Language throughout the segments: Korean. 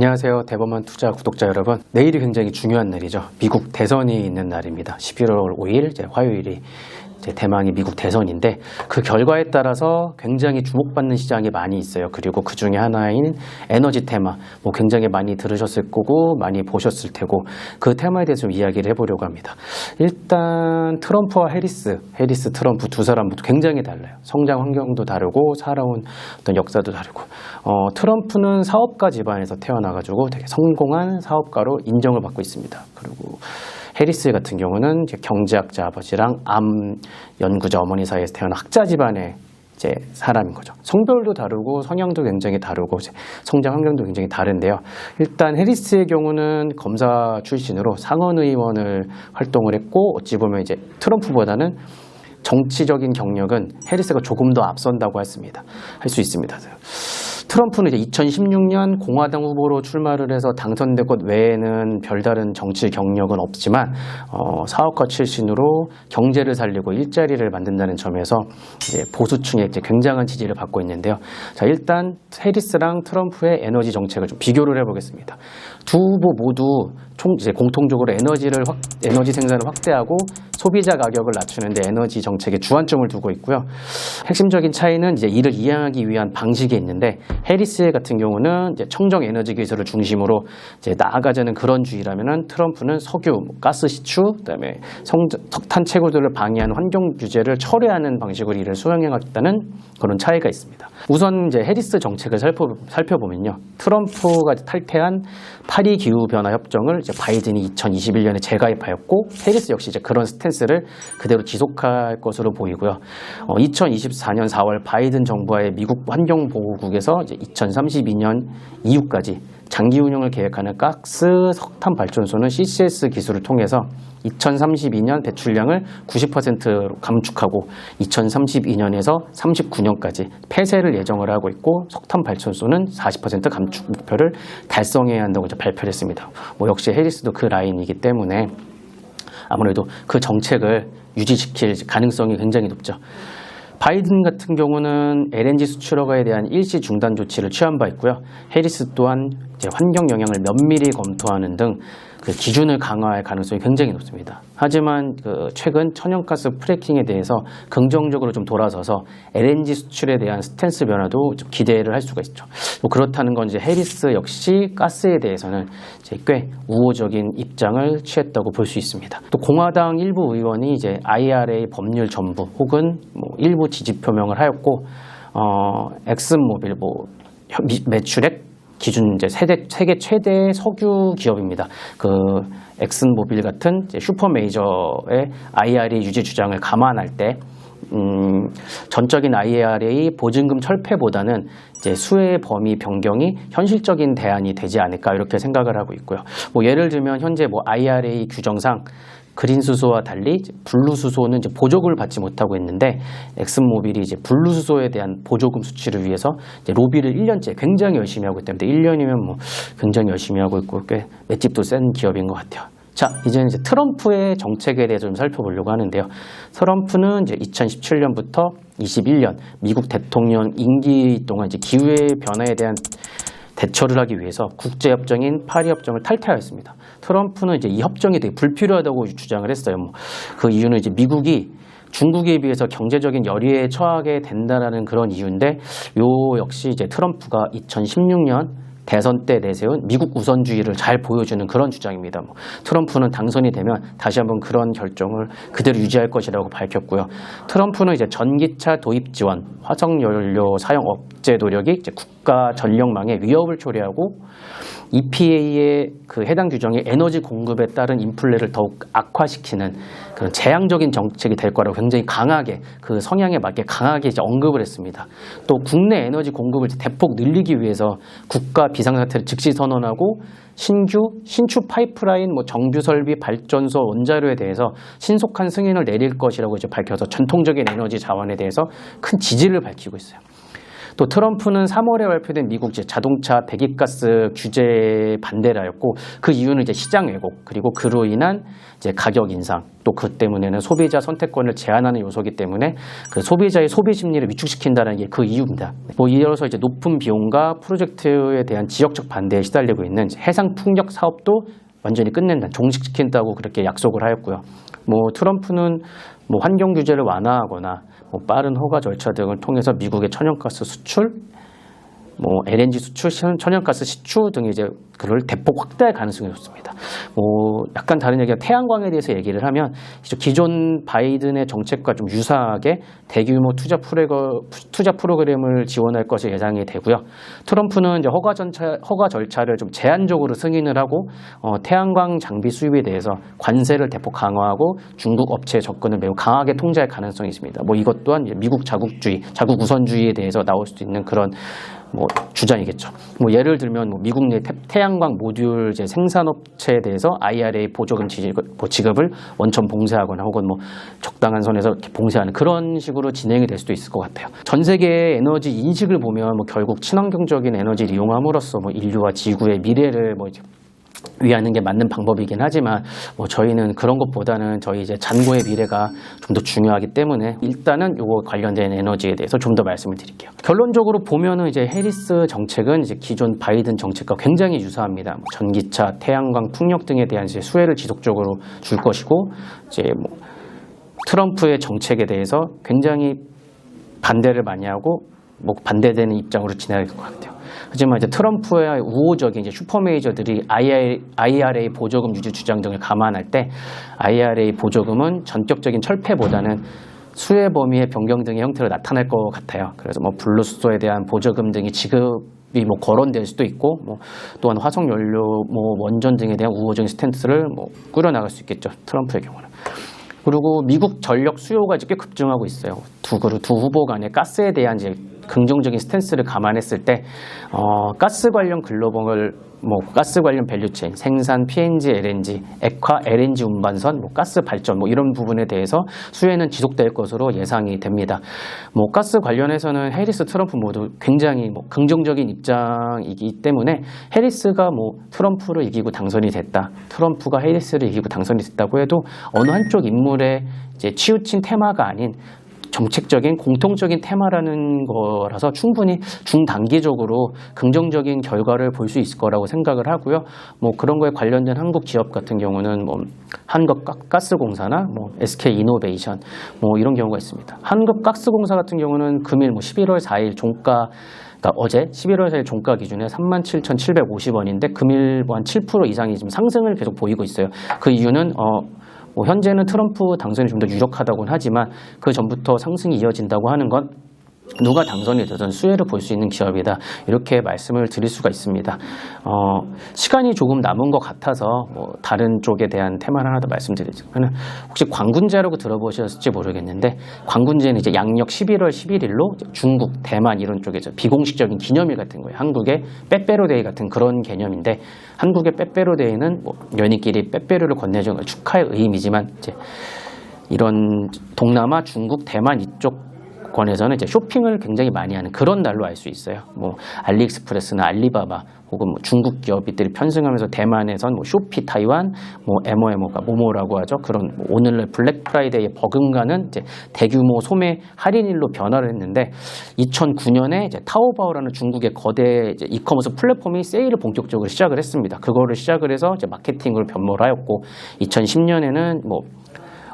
안녕하세요. 대범한 투자 구독자 여러분. 내일이 굉장히 중요한 날이죠. 미국 대선이 있는 날입니다. 11월 5일 이제 화요일이 대망의 미국 대선인데 그 결과에 따라서 굉장히 주목받는 시장이 많이 있어요. 그리고 그 중에 하나인 에너지 테마 뭐 굉장히 많이 들으셨을 거고 많이 보셨을 테고 그 테마에 대해서 좀 이야기를 해보려고 합니다. 일단 트럼프와 해리스, 해리스 트럼프 두 사람 모두 굉장히 달라요. 성장 환경도 다르고 살아온 어떤 역사도 다르고 어, 트럼프는 사업가 집안에서 태어나가지고 되게 성공한 사업가로 인정을 받고 있습니다. 그리고 해리스 같은 경우는 경제학자 아버지랑 암 연구자 어머니 사이에서 태어난 학자 집안의 이제 사람인 거죠. 성별도 다르고 성향도 굉장히 다르고 성장 환경도 굉장히 다른데요. 일단 해리스의 경우는 검사 출신으로 상원 의원을 활동을 했고 어찌 보면 이제 트럼프보다는 정치적인 경력은 해리스가 조금 더 앞선다고 했습니다. 할 수 있습니다. 트럼프는 이제 2016년 공화당 후보로 출마를 해서 당선된 것 외에는 별다른 정치 경력은 없지만 어, 사업가 출신으로 경제를 살리고 일자리를 만든다는 점에서 이제 보수층의 이제 굉장한 지지를 받고 있는데요. 자 일단 해리스랑 트럼프의 에너지 정책을 좀 비교를 해보겠습니다. 두 후보 모두 총 이제 공통적으로 에너지를 확, 에너지 생산을 확대하고 소비자 가격을 낮추는데 에너지 정책에 주안점을 두고 있고요. 핵심적인 차이는 이제 이를 이행하기 위한 방식이 있는데 해리스 같은 경우는 이제 청정 에너지 기술을 중심으로 이제 나아가자는 그런 주의라면은 트럼프는 석유, 뭐 가스 시추, 그다음에 성, 석탄 채굴들을 방해하는 환경 규제를 철회하는 방식으로 이를 수행해왔다는 그런 차이가 있습니다. 우선 이제 해리스 정책을 살펴, 살펴보면요, 트럼프가 탈퇴한 파리 기후 변화 협정을 이제 바이든이 2021년에 재가입하였고 해리스 역시 이제 그런 스탠스를 그대로 지속할 것으로 보이고요. 어, 2024년 4월 바이든 정부와의 미국 환경보호국에서 이제 2032년 이후까지 장기 운영을 계획하는 가스 석탄 발전소는 CCS 기술을 통해서 2032년 배출량을 90%로 감축하고 2032년에서 39년까지 폐쇄를 예정을 하고 있고 석탄 발전소는 40% 감축 목표를 달성해야 한다고 이제 발표를 했습니다. 뭐 역시 해리스도 그 라인이기 때문에 아무래도 그 정책을 유지시킬 가능성이 굉장히 높죠. 바이든 같은 경우는 LNG 수출허가에 대한 일시 중단 조치를 취한 바 있고요. 해리스 또한 이제 환경 영향을 면밀히 검토하는 등 그 기준을 강화할 가능성이 굉장히 높습니다. 하지만 그 최근 천연가스 프래킹에 대해서 긍정적으로 좀 돌아서서 LNG 수출에 대한 스탠스 변화도 좀 기대를 할 수가 있죠. 뭐 그렇다는 건 이제 해리스 역시 가스에 대해서는 이제 꽤 우호적인 입장을 취했다고 볼 수 있습니다. 또 공화당 일부 의원이 이제 IRA 법률 전부 혹은 뭐 일부 지지 표명을 하였고 어, 엑슨모빌 뭐 매출액 기준 이제 세대, 세계 최대 석유 기업입니다. 그 엑슨모빌 같은 슈퍼 메이저의 IRA 유지 주장을 감안할 때 음, 전적인 IRA 보증금 철폐보다는 이제 수혜 범위 변경이 현실적인 대안이 되지 않을까 이렇게 생각을 하고 있고요. 뭐 예를 들면 현재 뭐 IRA 규정상 그린 수소와 달리 블루 수소는 이제 보조금을 받지 못하고 있는데 엑슨모빌이 이제 블루 수소에 대한 보조금 수치를 위해서 로비를 1년째 굉장히 열심히 하고 있기 때문에 1년이면 뭐 굉장히 열심히 하고 있고 꽤 맷집도 센 기업인 것 같아요. 자, 이제는 이제 트럼프의 정책에 대해서 좀 살펴보려고 하는데요. 트럼프는 이제 2017년부터 21년 미국 대통령 임기 동안 이제 기후의 변화에 대한 대처를 하기 위해서 국제협정인 파리협정을 탈퇴하였습니다. 트럼프는 이제 이 협정이 되게 불필요하다고 주장을 했어요. 뭐 그 이유는 이제 미국이 중국에 비해서 경제적인 열의에 처하게 된다라는 그런 이유인데 요 역시 이제 트럼프가 2016년 대선 때 내세운 미국 우선주의를 잘 보여주는 그런 주장입니다. 뭐 트럼프는 당선이 되면 다시 한번 그런 결정을 그대로 유지할 것이라고 밝혔고요. 트럼프는 이제 전기차 도입 지원, 화석 연료 사용 억제 노력이 이제 국 가 전력망에 위협을 초래하고 EPA의 그 해당 규정이 에너지 공급에 따른 인플레를 더욱 악화시키는 그런 재앙적인 정책이 될 거라고 굉장히 강하게 그 성향에 맞게 강하게 이제 언급을 했습니다. 또 국내 에너지 공급을 대폭 늘리기 위해서 국가 비상사태를 즉시 선언하고 신규 신축 파이프라인 뭐 정규 설비 발전소 원자료에 대해서 신속한 승인을 내릴 것이라고 이제 밝혀서 전통적인 에너지 자원에 대해서 큰 지지를 밝히고 있어요. 또 트럼프는 3월에 발표된 미국 자동차 배기가스 규제 반대를 하였고 그 이유는 이제 시장 왜곡 그리고 그로 인한 이제 가격 인상 또 그 때문에는 소비자 선택권을 제한하는 요소이기 때문에 그 소비자의 소비 심리를 위축시킨다는 게 그 이유입니다. 뭐 이어서 이제 높은 비용과 프로젝트에 대한 지역적 반대에 시달리고 있는 해상 풍력 사업도 완전히 끝낸다, 종식시킨다고 그렇게 약속을 하였고요. 뭐 트럼프는 뭐 환경 규제를 완화하거나 뭐 빠른 허가 절차 등을 통해서 미국의 천연가스 수출, 뭐 LNG 수출, 천- 천연가스 시추 등의 이제 그를 대폭 확대할 가능성이 높습니다. 뭐 약간 다른 얘기가 태양광에 대해서 얘기를 하면 기존 바이든의 정책과 좀 유사하게 대규모 투자 프로그, 투자 프로그램을 지원할 것이 예상이 되고요. 트럼프는 이제 허가 전차, 허가 절차를 좀 제한적으로 승인을 하고 어, 태양광 장비 수입에 대해서 관세를 대폭 강화하고 중국 업체 접근을 매우 강하게 통제할 가능성이 있습니다. 뭐 이것 또한 미국 자국주의, 자국 우선주의에 대해서 나올 수 있는 그런 뭐 주장이겠죠. 뭐 예를 들면 뭐 미국 내 태- 태양광 모듈 이제 생산업체에 대해서 IRA 보조금 지급, 뭐 지급을 원천 봉쇄하거나 혹은 뭐 적당한 선에서 봉쇄하는 그런 식으로 진행이 될 수도 있을 것 같아요. 전 세계의 에너지 인식을 보면 뭐 결국 친환경적인 에너지를 이용함으로써 뭐 인류와 지구의 미래를 뭐 위하는 게 맞는 방법이긴 하지만 뭐 저희는 그런 것보다는 저희 이제 잔고의 미래가 좀 더 중요하기 때문에 일단은 요거 관련된 에너지에 대해서 좀 더 말씀을 드릴게요. 결론적으로 보면은 이제 해리스 정책은 이제 기존 바이든 정책과 굉장히 유사합니다. 뭐 전기차, 태양광, 풍력 등에 대한 이제 수혜를 지속적으로 줄 것이고 이제 뭐 트럼프의 정책에 대해서 굉장히 반대를 많이 하고 뭐 반대되는 입장으로 지나갈 것 같아요. 하지만 이제 트럼프의 우호적인 이제 슈퍼메이저들이 IRA 보조금 유지 주장 등을 감안할 때 IRA 보조금은 전격적인 철폐보다는 수혜 범위의 변경 등의 형태로 나타날 것 같아요. 그래서 뭐 블루수소에 대한 보조금 등이 지급이 뭐 거론될 수도 있고, 뭐 또한 화석 연료, 뭐 원전 등에 대한 우호적인 스탠스를 뭐 꾸려나갈 수 있겠죠. 트럼프의 경우는. 그리고 미국 전력 수요가 이제 꽤 급증하고 있어요. 두 그룹 두 후보 간의 가스에 대한 이제 긍정적인 스탠스를 감안했을 때 어, 가스 관련 글로벌 뭐 가스 관련 밸류체인 생산 PNG, LNG, 액화 LNG 운반선, 뭐 가스 발전 뭐 이런 부분에 대해서 수혜는 지속될 것으로 예상이 됩니다. 뭐 가스 관련해서는 해리스, 트럼프 모두 굉장히 뭐 긍정적인 입장이기 때문에 해리스가 뭐 트럼프를 이기고 당선이 됐다, 트럼프가 해리스를 이기고 당선이 됐다고 해도 어느 한쪽 인물의 이제 치우친 테마가 아닌 정책적인 공통적인 테마라는 거라서 충분히 중단기적으로 긍정적인 결과를 볼 수 있을 거라고 생각을 하고요. 뭐 그런 거에 관련된 한국 기업 같은 경우는 뭐 한국가스공사나 뭐 SK 이노베이션 뭐 이런 경우가 있습니다. 한국가스공사 같은 경우는 금일 뭐 11월 4일 종가 그러니까 어제 11월 4일 종가 기준에 37,750원인데 금일 뭐 한 7% 이상이 지금 상승을 계속 보이고 있어요. 그 이유는 어 뭐 현재는 트럼프 당선이 좀 더 유력하다고는 하지만 그 전부터 상승이 이어진다고 하는 건 누가 당선이 되든 수혜를 볼 수 있는 기업이다 이렇게 말씀을 드릴 수가 있습니다. 어, 시간이 조금 남은 것 같아서 뭐 다른 쪽에 대한 테마를 하나 더 말씀드리자면 혹시 광군제라고 들어보셨을지 모르겠는데 광군제는 이제 양력 11월 11일로 중국, 대만 이런 쪽에서 비공식적인 기념일 같은 거예요. 한국의 빼빼로데이 같은 그런 개념인데 한국의 빼빼로데이는 뭐 연인끼리 빼빼로를 건네주는 걸 축하의 의미지만 이제 이런 동남아, 중국, 대만 이쪽 권에서는 이제 쇼핑을 굉장히 많이 하는 그런 날로 알 수 있어요. 뭐 알리익스프레스나 알리바바 혹은 뭐 중국 기업들이 편승하면서 대만에선 뭐 쇼피 타이완, 뭐 MOMO가 모모라고 하죠. 그런 뭐 오늘날 블랙 프라이데이에 버금가는 이제 대규모 소매 할인일로 변화를 했는데 2009년에 이제 타오바오라는 중국의 거대 이제 이커머스 플랫폼이 세일을 본격적으로 시작을 했습니다. 그거를 시작을 해서 이제 마케팅으로 변모를 하였고 2010년에는 뭐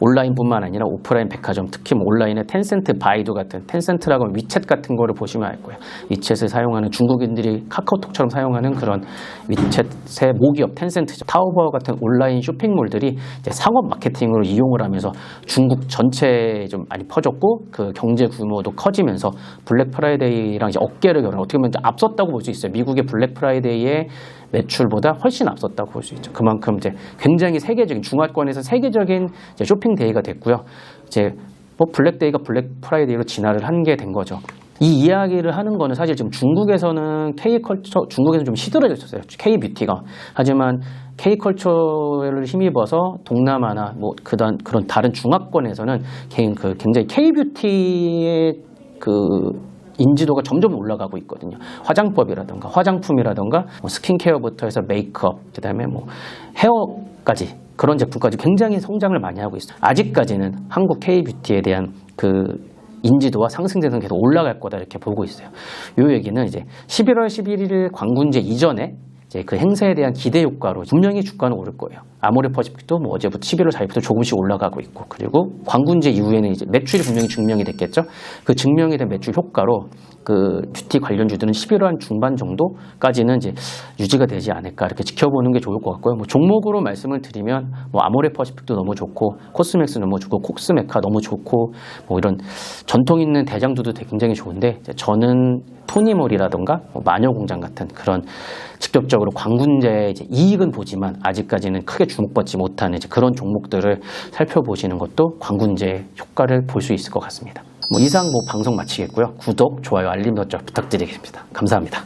온라인뿐만 아니라 오프라인 백화점, 특히 뭐 온라인의 텐센트 바이두 같은 텐센트라고 하면 위챗 같은 거를 보시면 알 거예요. 위챗을 사용하는 중국인들이 카카오톡처럼 사용하는 그런 위챗의 모기업 텐센트죠. 타오바오 같은 온라인 쇼핑몰들이 상업 마케팅으로 이용을 하면서 중국 전체에 좀 많이 퍼졌고 그 경제 규모도 커지면서 블랙 프라이데이랑 이제 어깨를 겨루는 어떻게 보면 앞섰다고 볼 수 있어요. 미국의 블랙 프라이데이의 매출보다 훨씬 앞섰다고 볼 수 있죠. 그만큼 이제 굉장히 세계적인 중화권에서 세계적인 쇼핑 데이가 됐고요. 이제 뭐 블랙 데이가 블랙 프라이데이로 진화를 한 게 된 거죠. 이 이야기를 하는 거는 사실 지금 중국에서는 K 컬처 중국에서는 좀 시들어져 있었어요. K 뷰티가. 하지만 K 컬처를 힘입어서 동남아나 뭐 그런 그런 다른 중화권에서는 개인 그 굉장히 K 뷰티의 그 인지도가 점점 올라가고 있거든요. 화장법이라던가 화장품이라던가 뭐 스킨케어부터 해서 메이크업, 그다음에 뭐 헤어까지 그런 제품까지 굉장히 성장을 많이 하고 있어요. 아직까지는 한국 K-뷰티에 대한 그 인지도와 상승세는 계속 올라갈 거다 이렇게 보고 있어요. 요 얘기는 이제 11월 11일 광군제 이전에 이제 그 행사에 대한 기대 효과로 분명히 주가는 오를 거예요. 아모레 퍼시픽도 뭐 어제부터 11월 4일부터 조금씩 올라가고 있고 그리고 광군제 이후에는 이제 매출이 분명히 증명이 됐겠죠. 그 증명이 된 매출 효과로 그 뷰티 관련주들은 11월 한 중반 정도까지는 이제 유지가 되지 않을까 이렇게 지켜보는 게 좋을 것 같고요. 뭐 종목으로 말씀을 드리면 뭐 아모레 퍼시픽도 너무 좋고 코스맥스 너무 좋고 콕스메카 너무 좋고 뭐 이런 전통 있는 대장주도 굉장히 좋은데 저는 토니몰이라던가 뭐 마녀공장 같은 그런 직접적으로 광군제의 이익은 보지만 아직까지는 크게 주목받지 못하는 그런 종목들을 살펴보시는 것도 광군제 효과를 볼 수 있을 것 같습니다. 뭐 이상 뭐 방송 마치겠고요. 구독, 좋아요, 알림 설정 부탁드리겠습니다. 감사합니다.